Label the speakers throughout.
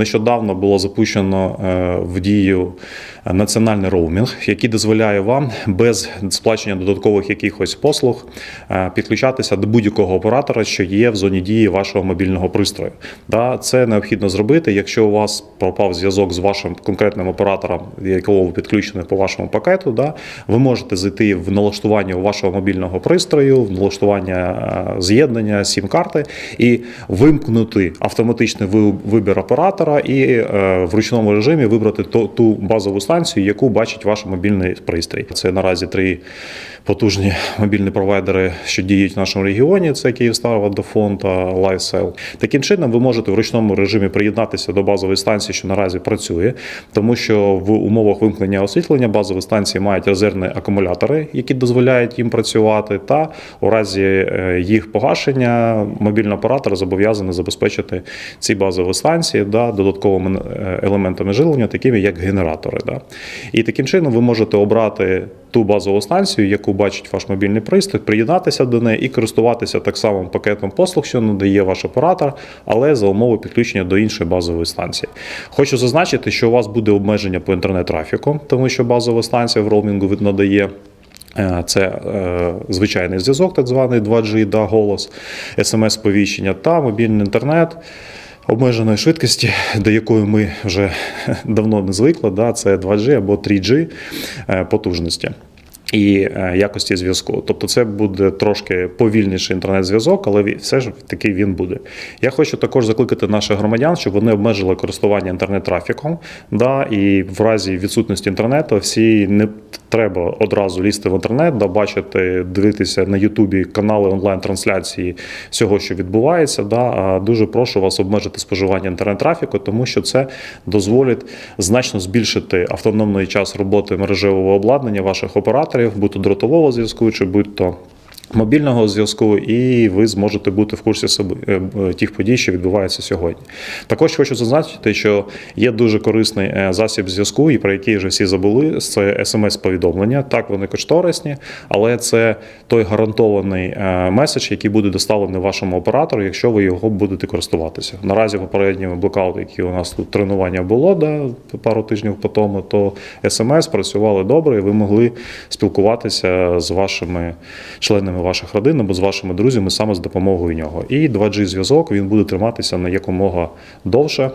Speaker 1: нещодавно було запущено е, в дію національний роумінг, який дозволяє вам без сплачення додаткових якихось послуг е, підключатися до будь-якого оператора, що є в зоні дії вашого мобільного пристрою. Це необхідно зробити, якщо у вас пропав зв'язок з вашим конкретним оператором, якого ви підключені по вашому пакету. Ви можете зайти в налаштування вашого мобільного пристрою, в налаштування е, з'єднання сім-карти і вимкнути автоматичний вибір оператора і е, в ручному режимі вибрати ту базову станцію, яку бачить ваш мобільний пристрій. Це наразі три потужні мобільні провайдери, що діють в нашому регіоні. Це Київстар, Водофон та LifeSell. Таким чином, ви можете в ручному режимі приєднатися до базової станції, що наразі працює, тому що в умовах вимкнення освітлення базові станції мають резервні акумулятори, які дозволяють їм працювати. Та у разі е, їх погашення мобільний оператор зобов'язаний забезпечити ці базові станції да, додатковими е, елементами живлення, такими як генератори. Да. І таким чином ви можете обрати ту базову станцію, яку бачить ваш мобільний пристрій, приєднатися до неї і користуватися так само пакетом послуг, що надає ваш оператор, але за умови підключення до іншої базової станції. Хочу зазначити, що у вас буде обмеження по інтернет-трафіку, тому що базова станція в роумінгу надає. Е, Це е, звичайний зв'язок, так званий 2G, да, голос, смс-повіщення та мобільний інтернет обмеженої швидкості, до якої ми вже давно не звикли. Да, це 2G або 3G е, потужності. І е, якості зв'язку. Тобто це буде трошки повільніший інтернет-зв'язок, але все ж таки він буде. Я хочу також закликати наших громадян, щоб вони обмежили користування інтернет-трафіком. Да, і в разі відсутності інтернету всі не треба одразу лізти в інтернет, да, бачити, дивитися на Ютубі канали онлайн-трансляції всього, що відбувається. Да, а дуже прошу вас обмежити споживання інтернет-трафіку, тому що це дозволить значно збільшити автономний час роботи мережевого обладнання ваших операторів, будь то дротового зв'язку, чи будь то мобільного зв'язку, і ви зможете бути в курсі е, е, тих подій, що відбуваються сьогодні. Також хочу зазначити, що є дуже корисний е, засіб зв'язку, і про який вже всі забули. Це смс-повідомлення. Так, вони кошторисні, але це той гарантований меседж, який буде доставлений вашому оператору, якщо ви його будете користуватися. Наразі попередньому блокауту, який у нас тут тренування було да, пару тижнів по тому, то смс працювали добре, і ви могли спілкуватися з вашими членами ваших родин або з вашими друзями саме з допомогою нього. І 2G зв'язок він буде триматися на якомога довше.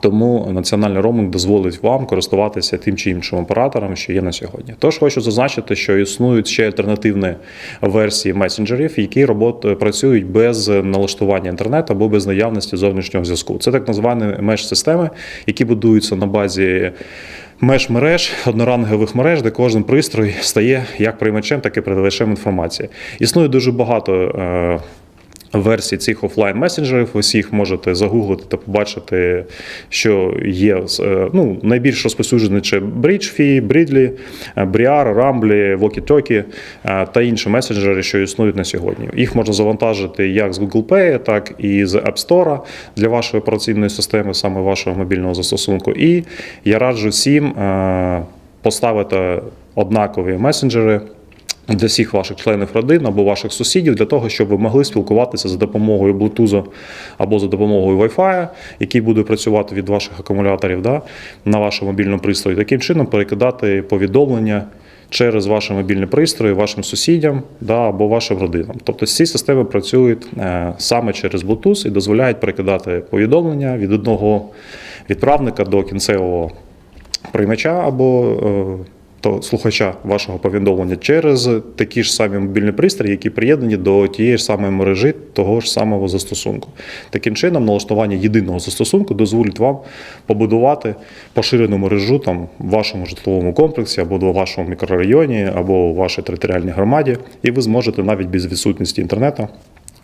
Speaker 1: Тому національний роумінг дозволить вам користуватися тим чи іншим оператором, що є на сьогодні. Тож хочу зазначити, що існують ще альтернативні версії месенджерів, які робот працюють без налаштування інтернету або без наявності зовнішнього зв'язку. Це так звані меш-системи, які будуються на базі. Меж мереж, однорангових мереж, де кожен пристрій стає як приймачем, так і передавачем інформації. Існує дуже багато е, версій цих офлайн месенджерів. Ви всіх можете загуглити та побачити, що є е, ну, найбільш розповсюджені це е, Briar, Rambly, Walkie-Talkie е, та інші месенджери, що існують на сьогодні. Їх можна завантажити як з Google Play, так і з App Store для вашої операційної системи, саме вашого мобільного застосунку. І я раджу всім е, поставити однакові месенджери для всіх ваших членів родин або ваших сусідів, для того, щоб ви могли спілкуватися за допомогою Bluetooth або за допомогою Wi-Fi, який буде працювати від ваших акумуляторів да, на вашому мобільному пристрої. Таким чином перекидати повідомлення. Через ваші мобільні пристрої, вашим сусідям да, або вашим родинам. Тобто ці системи працюють е, саме через Bluetooth і дозволяють перекидати повідомлення від одного відправника до кінцевого приймача або е, то слухача вашого повідомлення через такі ж самі мобільні пристрої, які приєднані до тієї ж самої мережі того ж самого застосунку. Таким чином, налаштування єдиного застосунку дозволить вам побудувати поширену мережу там в вашому житловому комплексі або в вашому мікрорайоні, або у вашій територіальній громаді, і ви зможете навіть без відсутності інтернету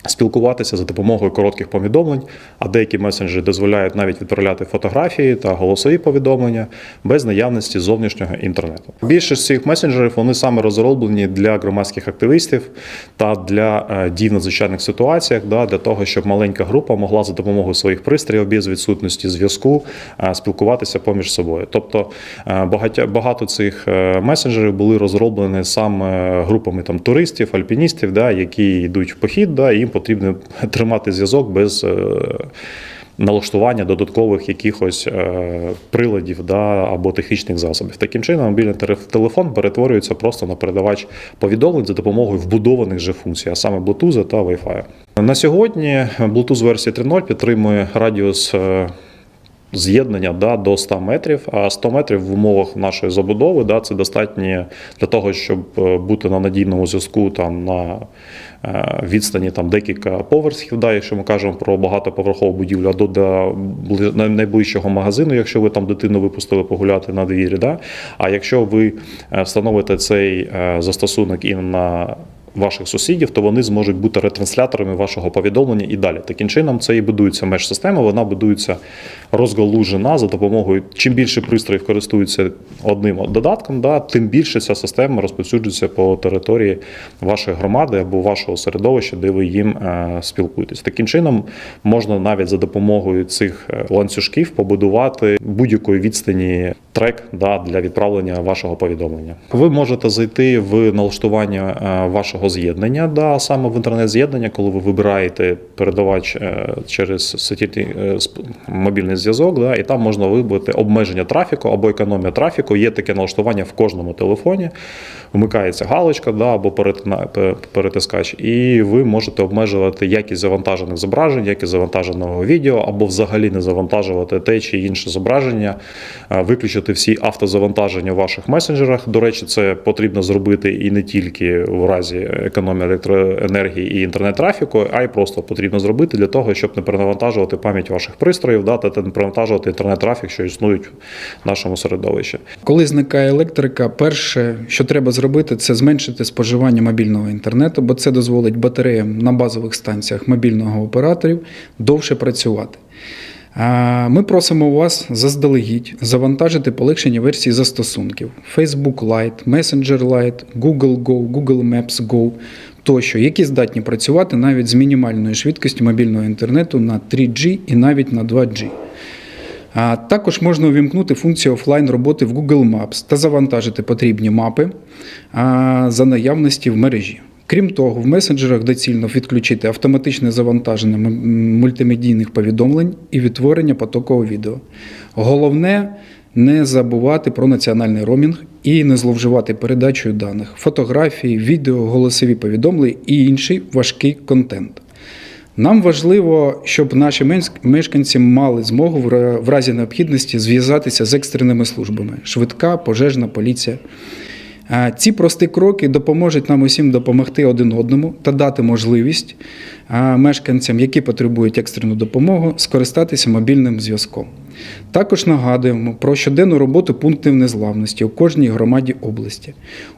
Speaker 1: спілкуватися за допомогою коротких повідомлень, а деякі месенджери дозволяють навіть відправляти фотографії та голосові повідомлення без наявності зовнішнього інтернету. Більшість цих месенджерів вони саме розроблені для громадських активістів та для е, дій в надзвичайних ситуаціях, да, для того, щоб маленька група могла за допомогою своїх пристроїв без відсутності зв'язку е, спілкуватися поміж собою. Тобто е, багато цих месенджерів були розроблені саме групами там туристів, альпіністів, да, які йдуть в похід, да, і потрібно тримати зв'язок без. е, налаштування додаткових якихось е, приладів да, або технічних засобів. Таким чином, мобільний телефон перетворюється просто на передавач повідомлень за допомогою вбудованих же функцій, а саме Bluetooth та Wi-Fi. На сьогодні Bluetooth версія 3.0 підтримує радіус. З'єднання да, до 100 метрів, а 100 метрів в умовах нашої забудови да, це достатньо для того, щоб е, бути на надійному зв'язку там, на е, відстані там, декілька поверхів, да, якщо ми кажемо про багатоповерхову будівлю, а до, до найближчого магазину, якщо ви там дитину випустили погуляти на двірі. Да. А якщо ви е, встановите цей застосунок і на ваших сусідів, то вони зможуть бути ретрансляторами вашого повідомлення і далі. Таким чином, це і будується меж-система, вона будується розгалужена за допомогою. Чим більше пристроїв користуються одним додатком, да, тим більше ця система розповсюджується по території вашої громади або вашого середовища, де ви їм е, спілкуєтесь. Таким чином, можна навіть за допомогою цих е, ланцюжків побудувати будь-якої відстані трек да, для відправлення вашого повідомлення. Ви можете зайти в налаштування е, вашого з'єднання, да, саме в інтернет-з'єднання, коли ви вибираєте передавач е, через е, мобільний зв'язок, да, і там можна вибрати обмеження трафіку або економія трафіку. Є таке налаштування в кожному телефоні. Вмикається галочка да, або перетискач, і ви можете обмежувати якість завантажених зображень, якість завантаженого відео, або взагалі не завантажувати те чи інше зображення, е, виключити всі автозавантаження в ваших месенджерах. До речі, це потрібно зробити і не тільки в разі економії електроенергії і інтернет-трафіку, а й просто потрібно зробити для того, щоб не перенавантажувати пам'ять ваших пристроїв, да, та не перенавантажувати інтернет-трафік, що існують в нашому середовищі.
Speaker 2: Коли зникає електрика, перше, що треба зробити, це зменшити споживання мобільного інтернету, бо це дозволить батареям на базових станціях мобільного операторів довше працювати. Ми просимо вас заздалегідь завантажити полегшені версії застосунків Facebook Lite, Messenger Lite, Google Go, Google Maps Go тощо, які здатні працювати навіть з мінімальною швидкістю мобільного інтернету на 3G і навіть на 2G. А також можна увімкнути функцію офлайн роботи в Google Maps та завантажити потрібні мапи за наявності в мережі. Крім того, в месенджерах доцільно відключити автоматичне завантаження мультимедійних повідомлень і відтворення потокового відео. Головне не забувати про національний ромінг і не зловживати передачею даних, фотографії, відео, голосові повідомлення і інший важкий контент. Нам важливо, щоб наші мешканці мали змогу в разі необхідності зв'язатися з екстреними службами швидка, пожежна, поліція. Ці прості кроки допоможуть нам усім допомогти один одному та дати можливість мешканцям, які потребують екстрену допомогу, скористатися мобільним зв'язком. Також нагадуємо про щоденну роботу пунктів незламності у кожній громаді області.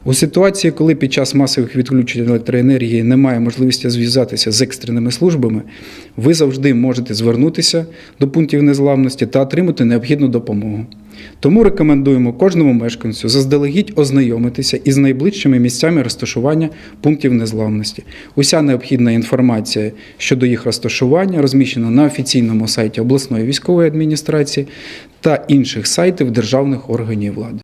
Speaker 2: У ситуації, коли під час масових відключень електроенергії немає можливості зв'язатися з екстреними службами, ви завжди можете звернутися до пунктів незламності та отримати необхідну допомогу. Тому рекомендуємо кожному мешканцю заздалегідь ознайомитися із найближчими місцями розташування пунктів незламності. Уся необхідна інформація щодо їх розташування розміщена на офіційному сайті обласної військової адміністрації та інших сайтів державних органів влади.